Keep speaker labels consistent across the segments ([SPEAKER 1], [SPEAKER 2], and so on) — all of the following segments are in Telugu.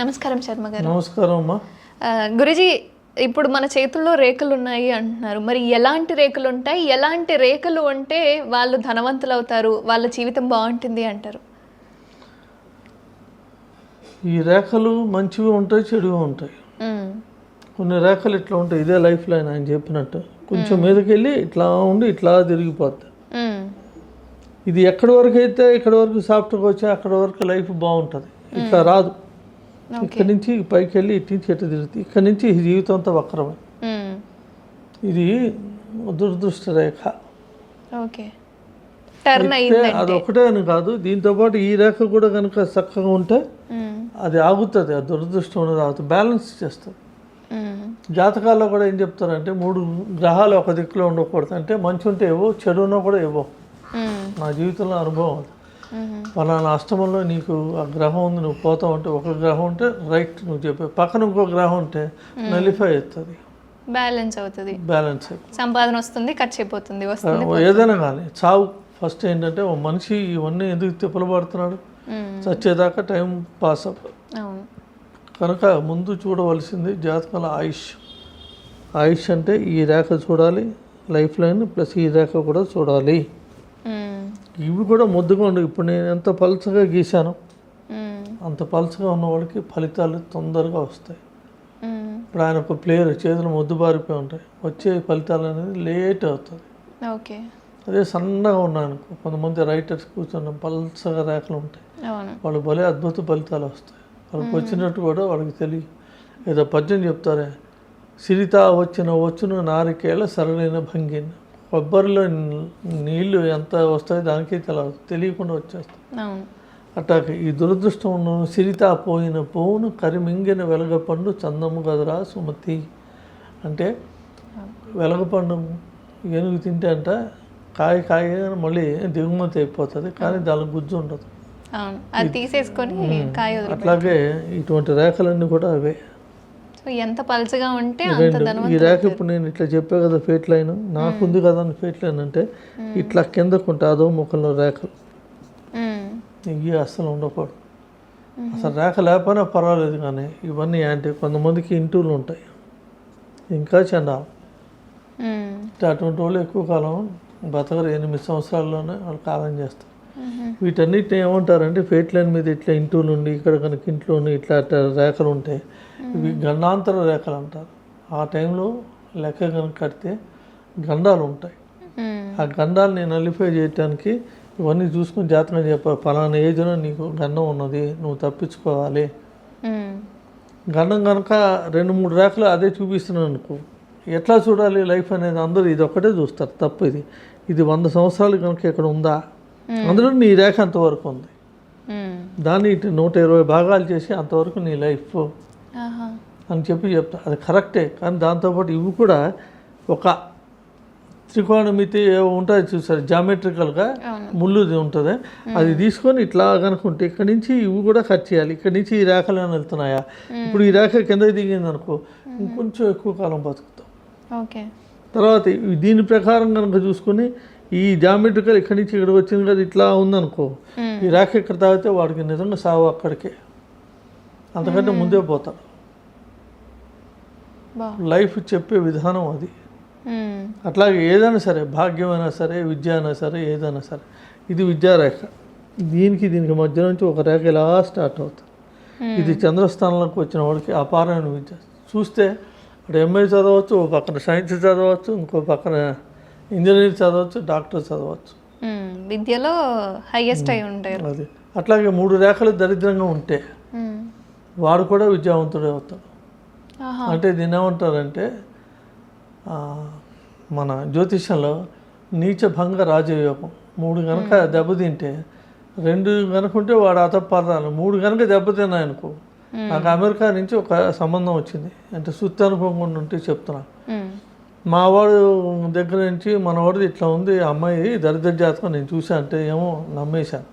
[SPEAKER 1] నమస్కారం శర్మ గారు.
[SPEAKER 2] నమస్కారం అమ్మా.
[SPEAKER 1] గురుజీ ఇప్పుడు మన చేతుల్లో రేఖలు ఉన్నాయి అంటున్నారు. మరి ఎలాంటి రేఖలు ఉంటాయి? ఎలాంటి రేఖలు ఉంటే వాళ్ళు ధనవంతులు అవుతారు? వాళ్ళ జీవితం బాగుంటుంది అంటారు.
[SPEAKER 2] ఈ రేఖలు మంచివి ఉంటాయి చెడువి ఉంటాయి. కొన్ని రేఖలు ఇట్లా ఉంటాయి. ఇదే లైఫ్ లైన్ ఆయన చెప్పినట్టు. కొంచెం మీదకి వెళ్ళి ఇట్లా ఉండి ఇట్లా తిరిగిపోద్ది. ఇది ఎక్కడి వరకు అయితే ఇక్కడ వరకు సాఫ్ట్గా వచ్చి అక్కడ వరకు లైఫ్ బాగుంటుంది. ఇట్లా రాదు. ఇక్కడి నుంచి పైకి వెళ్ళి ఇటు నుంచి ఎటు తిరుగుతుంది? ఇక్కడి నుంచి జీవితం అంతా వక్రమే.
[SPEAKER 1] ఉమ్,
[SPEAKER 2] ఇది దురదృష్ట రేఖ
[SPEAKER 1] ఓకే టర్న్
[SPEAKER 2] అది ఒకటే అని కాదు దీంతో పాటు ఈ రేఖ కూడా కనుక చక్కగా ఉంటే
[SPEAKER 1] ఉమ్,
[SPEAKER 2] అది ఆగుతుంది ఆ దురదృష్టం అనేది ఆగుతుంది బ్యాలెన్స్ చేస్తుంది.
[SPEAKER 1] ఉమ్,
[SPEAKER 2] జాతకాల్లో కూడా ఏం చెప్తారంటే మూడు గ్రహాలు ఒక దిక్కులో ఉండకూడదు అంటే మంచి ఉంటే ఏవో చెడు ఉన్నా కూడా ఏవో.
[SPEAKER 1] ఉమ్,
[SPEAKER 2] నా జీవితంలో అనుభవం అది.
[SPEAKER 1] ఉమ్,
[SPEAKER 2] పలానా అష్టమంలో నీకు ఆ గ్రహం ఉంది నువ్వు పోతావు అంటే ఒక గ్రహం ఉంటే రైట్ నువ్వు చెప్పే. పక్కన ఇంకో గ్రహం ఉంటే నలిఫై అవుతుంది.
[SPEAKER 1] బ్యాలెన్స్ అవుతుంది.
[SPEAKER 2] బ్యాలెన్స్
[SPEAKER 1] సంపాదన వస్తుంది ఖర్చు అయిపోతుంది
[SPEAKER 2] ఏదైనా కానీ చావు. ఫస్ట్ ఏంటంటే ఓ మనిషి ఇవన్నీ ఎందుకు తిప్పలు పడుతున్నాడు
[SPEAKER 1] ఉమ్,
[SPEAKER 2] చచ్చేదాకా టైం పాస్ అవ్వదు.
[SPEAKER 1] అవును.
[SPEAKER 2] కనుక ముందు చూడవలసింది జాతకాల ఆయుష్. ఆయుష్ అంటే ఈ రేఖ చూడాలి లైఫ్ లైన్ ప్లస్ ఈ రేఖ కూడా చూడాలి. ఇవి కూడా ముద్దుగా ఉండవు. ఇప్పుడు నేను ఎంత పలుచగా గీశాను అంత పలుచగా ఉన్న వాళ్ళకి ఫలితాలు తొందరగా వస్తాయి. ఇప్పుడు ఆయన ఒక ప్లేయర్ చేతులు మొద్దు బారిపోయి ఉంటాయి. వచ్చే ఫలితాలు అనేది లేట్ అవుతుంది
[SPEAKER 1] ఓకే.
[SPEAKER 2] అదే సన్నగా ఉన్నాను కొంతమంది రైటర్స్ కూర్చున్న పల్చగా రేఖలు ఉంటాయి. వాళ్ళు భలే అద్భుత ఫలితాలు వస్తాయి. వాళ్ళకి వచ్చినట్టు కూడా వాళ్ళకి తెలియదు. ఏదో పద్యం చెప్తారే సిరిత వచ్చిన వచ్చును నారికేళ సరళైన భంగిన. కొబ్బరిలో నీళ్ళు ఎంత వస్తాయో దానికి తెలియదు తెలియకుండా వచ్చేస్తాయి. అట్టాక ఈ దురదృష్టం సిరిత పోయిన పోవును కరిమింగిన వెలగపండు చందము గదరా సుమతి. అంటే వెలగపండు ఏనుగు తింటే అంట కాయ కాయ మళ్ళీ దిగుమతి అయిపోతుంది కానీ దానికి గుజ్జు ఉండదు.
[SPEAKER 1] అవును. అది తీసేసుకొని కాయ వదిలి
[SPEAKER 2] అట్లాగే ఇటువంటి రేఖలన్నీ కూడా అవే.
[SPEAKER 1] సో ఎంత పలచగా ఉంటే అంత
[SPEAKER 2] ఈ రేఖ ఇప్పుడు నేను ఇట్లా చెప్పా కదా ఫేట్ లైన్. నాకుంది కదా అని ఫేట్ లైన్ అంటే ఇట్లా కిందకుంటే అదో ముఖంలో రేఖలు. ఇవి అస్సలు ఉండకూడదు. అసలు రేఖ లేకపోయినా పర్వాలేదు కానీ ఇవన్నీ యాంటీ కొంతమందికి ఇంటూలు ఉంటాయి. ఇంకా చండాలం. అంటే అటువంటి వాళ్ళు ఎక్కువ కాలం బతకరు. ఎనిమిది సంవత్సరాల్లోనే వాళ్ళు కాలం చేస్తారు. వీటన్నిటిని ఏమంటారంటే ఫేట్ లైన్ మీద ఇట్లా ఇంటూలు ఉండి ఇక్కడ కనుక ఇంట్లో ఇట్లా అట్లా రేఖలు ఉంటాయి ఇవి గండాంతర రేఖలు అంటారు. ఆ టైంలో లెక్క కనుక కడితే గండాలు ఉంటాయి.
[SPEAKER 1] ఉమ్,
[SPEAKER 2] ఆ గండాలని నలిఫై చేయటానికి ఇవన్నీ చూసుకుని జాతకం చెప్పారు ఫలానా ఏజ్లో నీకు గండం ఉన్నది నువ్వు తప్పించుకోవాలి. గండం కనుక రెండు మూడు రేఖలు అదే చూపిస్తున్నాను అనుకో ఎట్లా చూడాలి లైఫ్ అనేది అందరూ ఇది ఒక్కటే చూస్తారు తప్పు ఇది. ఇది వంద సంవత్సరాలు కనుక ఇక్కడ ఉందా? అందులో నీ రేఖ అంతవరకు ఉంది. దాన్ని ఇటు నూట ఇరవై భాగాలు చేసి అంతవరకు నీ లైఫ్ అని చెప్పి చెప్తా. అది కరెక్టే కానీ దాంతోపాటు ఇవి కూడా ఒక త్రికోణమితి ఏవో ఉంటాయి చూసారు జామెట్రికల్గా ముళ్ళుది ఉంటుంది. అది తీసుకొని ఇట్లా కనుక్కుంటే ఇక్కడి నుంచి ఇవి కూడా కట్ చేయాలి. ఇక్కడి నుంచి ఈ రేఖలు ఏమైనా వెళ్తున్నాయా? ఇప్పుడు ఈ రేఖ కిందకి దిగింది అనుకో ఇంకొంచెం ఎక్కువ కాలం బతుకుతాం.
[SPEAKER 1] ఓకే.
[SPEAKER 2] తర్వాత దీని ప్రకారం కనుక చూసుకొని ఈ జామెట్రికల్ ఇక్కడి నుంచి ఇక్కడికి వచ్చింది కదా ఇట్లా ఉందనుకో. ఈ రేఖ ఇక్కడ తాగితే వాడికి నిజంగా సావు అక్కడికే. అంతకంటే ముందే పోతాడు లైఫ్ చెప్పే విధానం అది. అట్లాగే ఏదైనా సరే భాగ్యమైనా సరే విద్య అయినా సరే ఏదైనా సరే ఇది విద్యారేఖ. దీనికి దీనికి మధ్య నుంచి ఒక రేఖ ఇలా స్టార్ట్ అవుతుంది. ఇది చంద్రస్థానంలోకి వచ్చిన వాడికి అపారమైన విద్య. చూస్తే అక్కడ ఎంఏ చదవచ్చు ఓ పక్కన సైన్స్ చదవచ్చు ఇంకో పక్కన ఇంజనీరింగ్ చదవచ్చు డాక్టర్ చదవచ్చు.
[SPEAKER 1] విద్యలో హైయెస్ట్ అయి ఉంటారు.
[SPEAKER 2] అది. అట్లాగే మూడు రేఖలు దరిద్రంగా ఉంటే వాడు కూడా విద్యావంతుడే అవుతాడు. అంటే దీన్ని ఏమంటారంటే మన జ్యోతిష్యంలో నీచ భంగ రాజయోగం. మూడు కనుక దెబ్బతింటే రెండు కనుక ఉంటే వాడు అతపారాలు మూడు కనుక దెబ్బతిన్నాయనుకో నాకు అమెరికా నుంచి ఒక సంబంధం వచ్చింది. అంటే సుత్తి అనుకోకుండా ఉంటే చెప్తున్నా.
[SPEAKER 1] ఉమ్,
[SPEAKER 2] మా వాడు దగ్గర నుంచి మన వాడిది ఇట్లా ఉంది అమ్మాయి దరిద్ర జాతకం నేను చూసా అంటే ఏమో నమ్మేశాను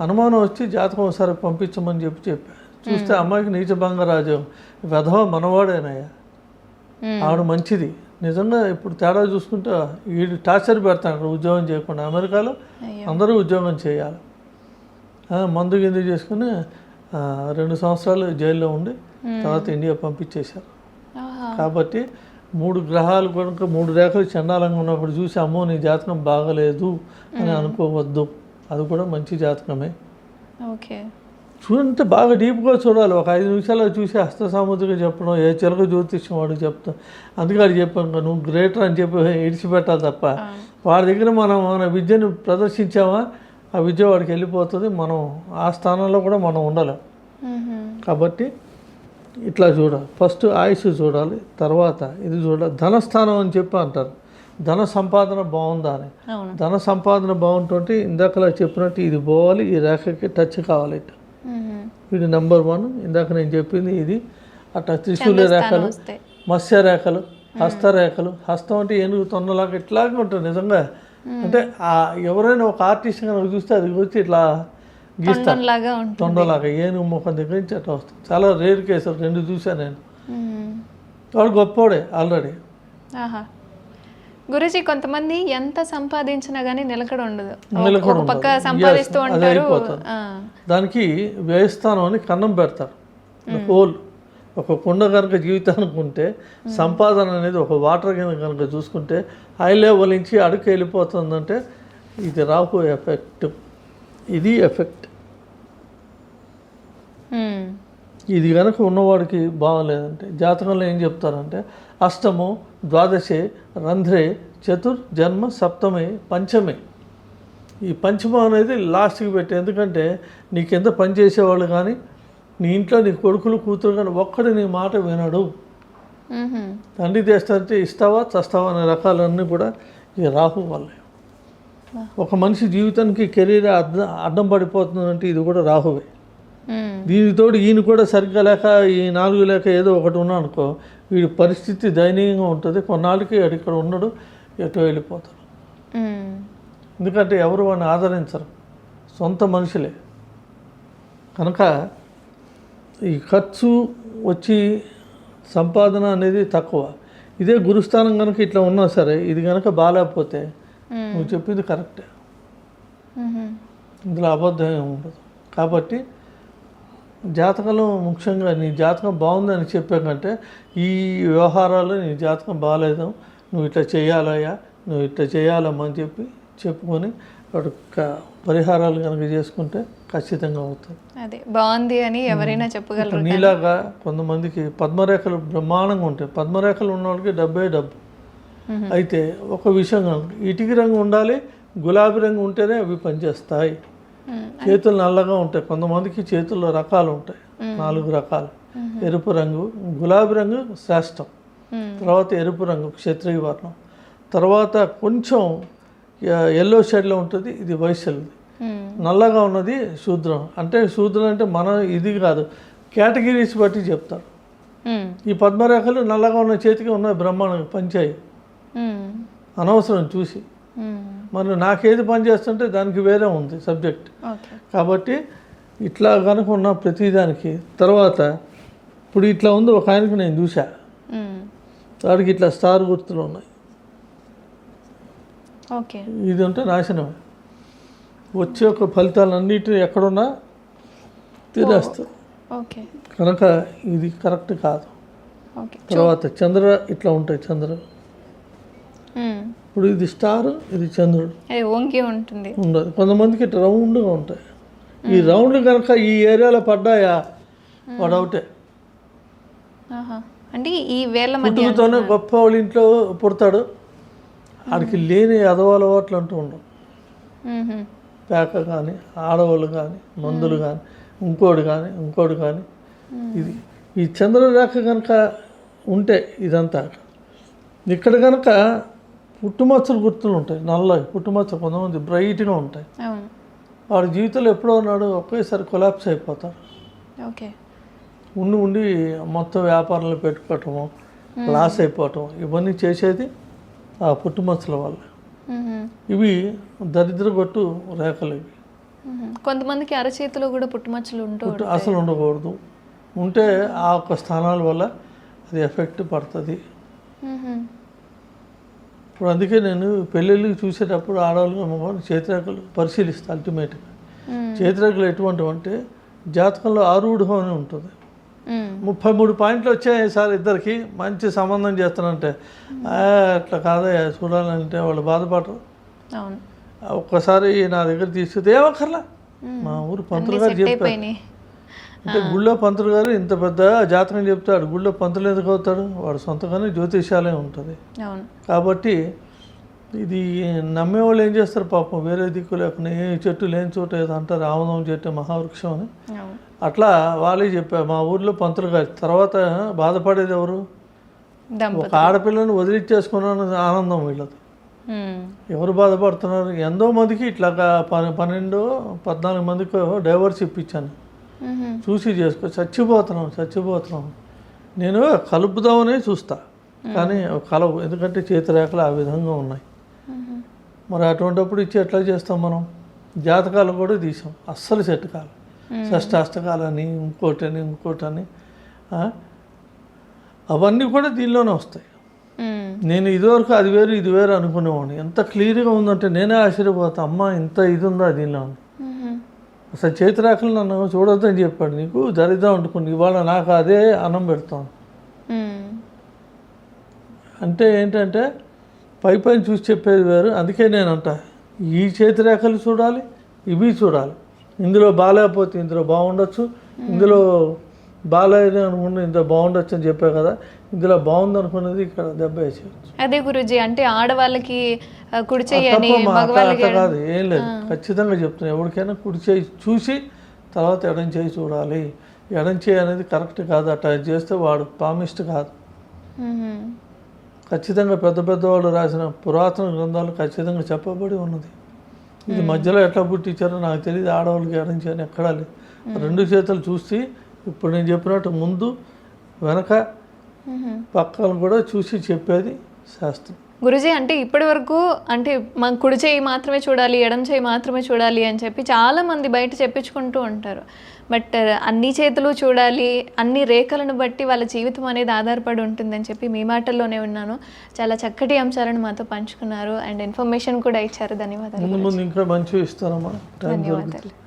[SPEAKER 2] అనుమానం వచ్చి జాతకం ఒకసారి పంపించమని చెప్పి చెప్పా. చూస్తే అమ్మాయికి నీచ రాజయోగం వెధవ మనవాడేనయ్యా. ఆవిడ మంచిది. నిజంగా ఇప్పుడు తేడా చూసుకుంటే వీడు టార్చర్ పెడతాడు ఉద్యోగం చేయకుండా. అమెరికాలో అందరూ ఉద్యోగం చేయాలి. మందు గిందు చేసుకుని రెండు సంవత్సరాలు జైల్లో ఉండి తర్వాత ఇండియా పంపించేశారు. కాబట్టి మూడు గ్రహాలు కనుక మూడు రేఖలు చండాలంగా ఉన్నప్పుడు చూసి అమ్మో నీ జాతకం బాగలేదు అని అనుకోవద్దు. అది కూడా మంచి జాతకమే.
[SPEAKER 1] ఓకే.
[SPEAKER 2] చూడంటే బాగా డీప్గా చూడాలి. ఒక ఐదు నిమిషాలు చూసి హస్త సాముద్రిగా చెప్పడం ఏ చిలక జ్యోతిష్యం వాడికి చెప్తాం. అందుకే వాడు చెప్పాను నువ్వు గ్రేటర్ అని చెప్పి ఇడిచిపెట్టాలి తప్ప. వాడి దగ్గర మనం మన విద్యను ప్రదర్శించామా? ఆ విద్య వాడికి వెళ్ళిపోతుంది. మనం ఆ స్థానంలో కూడా మనం ఉండలేం. కాబట్టి ఇట్లా చూడాలి ఫస్ట్ ఆయుష్ చూడాలి తర్వాత ఇది చూడాలి ధనస్థానం అని చెప్పి అంటారు. ధన సంపాదన బాగుందా అని. ధన సంపాదన బాగుంటుంటే ఇందాకలా చెప్పినట్టు ఇది పోవాలి ఈ రేఖకి టచ్ కావాలి. ఇది నెంబర్ వన్. ఇందాక నేను చెప్పింది ఇది. అట్లా త్రిశూల రేఖలు మత్స్య రేఖలు హస్త రేఖలు. హస్తం అంటే ఏనుగు తొండలాగా ఇట్లాగే ఉంటుంది నిజంగా. అంటే ఎవరైనా ఒక ఆర్టిస్ట్ కనుక చూస్తే అది వచ్చి ఇట్లా గీస్తారు
[SPEAKER 1] లాగా ఉంటుంది.
[SPEAKER 2] తొండలాగా ఏనుగు ముఖం దగ్గర నుంచి అట్లా వస్తుంది. చాలా రేర్ కేసులు రెండు చూశాను నేను. వాడు గొప్పోడే ఆల్రెడీ
[SPEAKER 1] గురుజీ కొంతమంది ఎంత సంపాదించినా గానీ నిలకడ ఉండదు.
[SPEAKER 2] నిలకడ
[SPEAKER 1] పక్క. సంపాదిస్తూ ఉంటారు.
[SPEAKER 2] దానికి వ్యయస్థానం అని కన్నం పెడతారు. హోల్ ఒక కుండ కనుక జీవితానికి ఉంటే సంపాదన అనేది ఒక వాటర్ కింద కనుక చూసుకుంటే హై లెవెల్ నుంచి అడుగు వెళ్ళిపోతుందంటే ఇది రాహు ఎఫెక్ట్ ఇది ఎఫెక్ట్. ఇది కనుక ఉన్నవాడికి బాగలేదంటే జాతకంలో ఏం చెప్తారంటే అష్టము ద్వాదశే రంధ్రే చతుర్ జన్మ సప్తమే పంచమే ఈ పంచమం అనేది లాస్ట్కి పెట్టి ఎందుకంటే నీ కింద పనిచేసేవాళ్ళు కానీ నీ ఇంట్లో నీ కొడుకులు కూతురు కానీ ఒక్కడు నీ మాట వినడు. తండ్రి తెస్తే ఇస్తావా చస్తావా అనే రకాలన్నీ కూడా ఈ రాహు వల్లే ఒక మనిషి జీవితానికి కెరీర్ అడ్డం అడ్డం పడిపోతుందంటే ఇది కూడా రాహువే. దీనితోడు ఈయన కూడా సరిగ్గా లేక ఈ నాలుగు లేక ఏదో ఒకటి ఉన్నా అనుకో వీడి పరిస్థితి దయనీయంగా ఉంటుంది కొన్నాళ్ళకి వాడు ఇక్కడ ఉండడు ఎటో వెళ్ళిపోతాడు. ఎందుకంటే ఎవరు వాడిని ఆదరించరు సొంత మనుషులే కనుక ఈ ఖర్చు వచ్చి సంపాదన అనేది తక్కువ ఇదే గురుస్థానం కనుక ఇట్లా ఉన్నా సరే ఇది కనుక బాగాలేకపోతే. నువ్వు చెప్పింది కరెక్టే. ఇందులో అబద్ధం ఉండదు. కాబట్టి జాతకంలో ముఖ్యంగా నీ జాతకం బాగుందని చెప్పే కంటే ఈ వ్యవహారాలు నీ జాతకం బాగాలేదు. నువ్వు ఇట్లా చేయాలయ్యా నువ్వు ఇట్లా చేయాలమ్మా అని చెప్పి చెప్పుకొని వాడు పరిహారాలు కనుక చేసుకుంటే ఖచ్చితంగా అవుతుంది
[SPEAKER 1] అదే బాగుంది అని ఎవరైనా చెప్పగలరు
[SPEAKER 2] నీలాగా కొంతమందికి పద్మరేఖలు బ్రహ్మాండంగా ఉంటాయి. పద్మరేఖలు ఉన్న వాళ్ళకి డబ్బే డబ్బు. అయితే ఒక విషయం ఇటుకి రంగు ఉండాలి గులాబీ రంగు ఉంటేనే అవి పనిచేస్తాయి. చేతులు నల్లగా ఉంటాయి. కొంతమందికి చేతుల్లో రకాలు ఉంటాయి. నాలుగు రకాలు. ఎరుపు రంగు గులాబీ రంగు శ్రేష్టం. తర్వాత ఎరుపు రంగు క్షత్రియ వర్ణం. తర్వాత కొంచెం ఎల్లో షేడ్లో ఉంటుంది ఇది వైశ్యులది. నల్లగా ఉన్నది శూద్రం. అంటే శూద్రం అంటే మన ఇది కాదు. కేటగిరీస్ బట్టి చెప్తారు. ఈ పద్మరేఖలు నల్లగా ఉన్న చేతికి ఉన్న బ్రహ్మాండం పంచాయి. అనవసరం చూసి.
[SPEAKER 1] మ్మ్.
[SPEAKER 2] మరి నాకేది పని చేస్తుంటే దానికి వేరే ఉంది సబ్జెక్ట్. కాబట్టి ఇట్లా కనుక ఉన్న ప్రతిదానికి తర్వాత ఇప్పుడు ఇట్లా ఉంది ఒక ఆయనకి నేను చూసా
[SPEAKER 1] మ్మ్.
[SPEAKER 2] వాడికి ఇట్లా స్టార్ గుర్తులు ఉన్నాయి. ఇది ఉంటే నాశనమే వచ్చే ఒక ఫలితాలన్నిటి ఎక్కడున్నా తినేస్తారు
[SPEAKER 1] ఓకే
[SPEAKER 2] కనుక ఇది కరెక్ట్ కాదు. తర్వాత చంద్ర ఇట్లా ఉంటాయి చంద్ర. ఇప్పుడు ఇది స్టార్ ఇది చంద్రుడు.
[SPEAKER 1] వంగి ఉంటుంది.
[SPEAKER 2] ఉండదు. కొంతమందికి రౌండ్గా ఉంటాయి. ఈ రౌండ్ కనుక ఈ ఏరియాలో పడ్డాయా? వాడు అవుటే.
[SPEAKER 1] ఆహా. అంటే ఈ
[SPEAKER 2] పుట్టుకతోనే గొప్ప వాళ్ళ ఇంట్లో పుడతాడు. ఆడికి లేని అదవాలవాట్లు అంటూ ఉండవు. పేక కానీ ఆడవాళ్ళు కానీ మందులు కానీ ఇంకోటి కానీ ఇంకోటి కానీ ఇది ఈ చంద్రరేఖ కనుక ఉంటే ఇదంతా. ఇక్కడ కనుక పుట్టుమచ్చలు గుర్తులు ఉంటాయి. నల్లవి పుట్టుమచ్చలు కొంతమంది బ్రైట్గా ఉంటాయి. వాడి జీవితంలో ఎప్పుడో ఉన్నాడు ఒకేసారి కొలాప్స్ అయిపోతాడు
[SPEAKER 1] ఓకే.
[SPEAKER 2] ఉండి ఉండి మొత్తం వ్యాపారాలు పెట్టుకోవటము లాస్ అయిపోవటం ఇవన్నీ చేసేది ఆ పుట్టుమచ్చల వల్ల. ఇవి దరిద్ర కొట్టు రేఖలు ఇవి.
[SPEAKER 1] కొంతమందికి అరచేతిలో కూడా పుట్టుమచ్చలు ఉంటూ
[SPEAKER 2] పుట్టు అసలు ఉండకూడదు. ఉంటే ఆ ఒక్క స్థానాల వల్ల అది ఎఫెక్ట్ పడుతుంది. ఇప్పుడు అందుకే నేను పెళ్ళిళ్ళకి చూసేటప్పుడు ఆడవాళ్ళు మగవాళ్ళు చేతిరేఖలు పరిశీలిస్తాను అల్టిమేట్గా. చేతిరేఖలు ఎటువంటివి అంటే జాతకంలో ఆరూఢం అని ఉంటుంది. ముప్పై మూడు పాయింట్లు వచ్చాయి సార్ ఇద్దరికి. మంచి సంబంధం చేస్తానంటే. "ఆ, అట్లా కాదయ్యా చూడాలంటే వాళ్ళు బాధపడరు. ఒక్కసారి నా దగ్గర తీసుకుంటే ఏమక్కర్లా? మా ఊరు పంతులు గారు చెప్పారు. అంటే గుళ్ళో పంతులు గారు ఇంత పెద్ద జాతకం చెప్తాడు. గుళ్ళో పంతులు ఎందుకు అవుతాడు వాడు సొంతగానే జ్యోతిషాలే ఉంటుంది. కాబట్టి ఇది నమ్మేవాళ్ళు ఏం చేస్తారు? పాపం వేరే దిక్కు లేకుండా ఏ చెట్టు లేని చోట ఏదో అంటారు. ఆముదం చెట్టు మహావృక్షం అని. అట్లా వాళ్ళే చెప్పారు. మా ఊర్లో పంతులు గారు తర్వాత బాధపడేది ఎవరు? ఒక ఆడపిల్లని వదిలిచ్చేసుకున్నాను ఆనందం వీళ్ళది. ఎవరు బాధపడుతున్నారు? ఎంతో మందికి ఇట్లా పన్నెండు పద్నాలుగు మందికి డైవర్స్ ఇప్పించాను. చూసి చేసుకో చచ్చిపోతున్నాం చచ్చిపోతున్నాం. నేను కలుపుదామని చూస్తా. కానీ కలవు ఎందుకంటే చేతిరేఖలు ఆ విధంగా ఉన్నాయి. మరి అటువంటిప్పుడు ఇచ్చి ఎట్లా చేస్తాం మనం? జాతకాలు కూడా తీసాం అస్సలు సెట్ కాదు షష్టాష్టకాలని ఇంకోటని ఇంకోటని ఆ? అవన్నీ కూడా దీనిలోనే వస్తాయి. నేను ఇదివరకు అది వేరు ఇది వేరు అనుకునేవాడిని. ఎంత క్లియర్గా ఉందంటే నేనే ఆశ్చర్యపోతా అమ్మ ఇంత ఇది ఉందా దీనిలో అని. అసలు చేతిరాకలు నన్ను చూడొద్దని చెప్పాడు నీకు దరిద్రం అనుకుని ఇవాళ నాకు అదే అన్నం పెడతాను
[SPEAKER 1] మ్మ్.
[SPEAKER 2] అంటే ఏంటంటే పై పైన చూసి చెప్పేది వేరు అందుకే నేను అంట ఈ చేతిరేఖలు చూడాలి ఇవి చూడాలి. ఇందులో బాగాలేకపోతే ఇందులో బాగుండొచ్చు. ఇందులో బాగాలేదు అనుకుంటే ఇందులో బాగుండొచ్చు అని చెప్పా కదా. ఇందులో బాగుంది అనుకున్నది ఇక్కడ దెబ్బ వేసేయచ్చు.
[SPEAKER 1] అదే గురుజీ అంటే ఆడవాళ్ళకి కుడి
[SPEAKER 2] కాదు ఏం లేదు. ఖచ్చితంగా చెప్తున్నా ఎవరికైనా కుడి చేయి చూసి తర్వాత ఎడం చేయి చూడాలి. ఎడం చేయి అనేది కరెక్ట్ కాదు అట్లా చేస్తే వాడు పామిస్ట్ కాదు. ఖచ్చితంగా పెద్ద పెద్ద వాళ్ళు రాసిన పురాతన గ్రంథాలు ఖచ్చితంగా చెప్పబడి ఉన్నది. ఇది మధ్యలో ఎట్లా పుట్టించారో నాకు తెలియదు ఆడవాళ్ళకి ఎడం చేయని ఎక్కడా లేదు. రెండు చేతులు చూసి ఇప్పుడు నేను చెప్పినట్టు ముందు వెనక
[SPEAKER 1] మ్మ్.
[SPEAKER 2] పక్కలను కూడా చూసి చెప్పేది శాస్త్రం.
[SPEAKER 1] గురుజీ అంటే ఇప్పటి వరకు అంటే మన కుడి చేయి మాత్రమే చూడాలి ఎడం చేయి మాత్రమే చూడాలి అని చెప్పి చాలా మంది బయట చెప్పించుకుంటూ ఉంటారు. బట్ అన్ని చేతులు చూడాలి అన్ని రేఖలను బట్టి వాళ్ళ జీవితం అనేది ఆధారపడి ఉంటుందని చెప్పి మీ మాటల్లోనే ఉన్నాను. చాలా చక్కటి అంశాలను మాతో పంచుకున్నారు. అండ్ ఇన్ఫర్మేషన్ కూడా ఇచ్చారు. ధన్యవాదాలు
[SPEAKER 2] ఇంకా దొరికితే
[SPEAKER 1] ధన్యవాదాలు.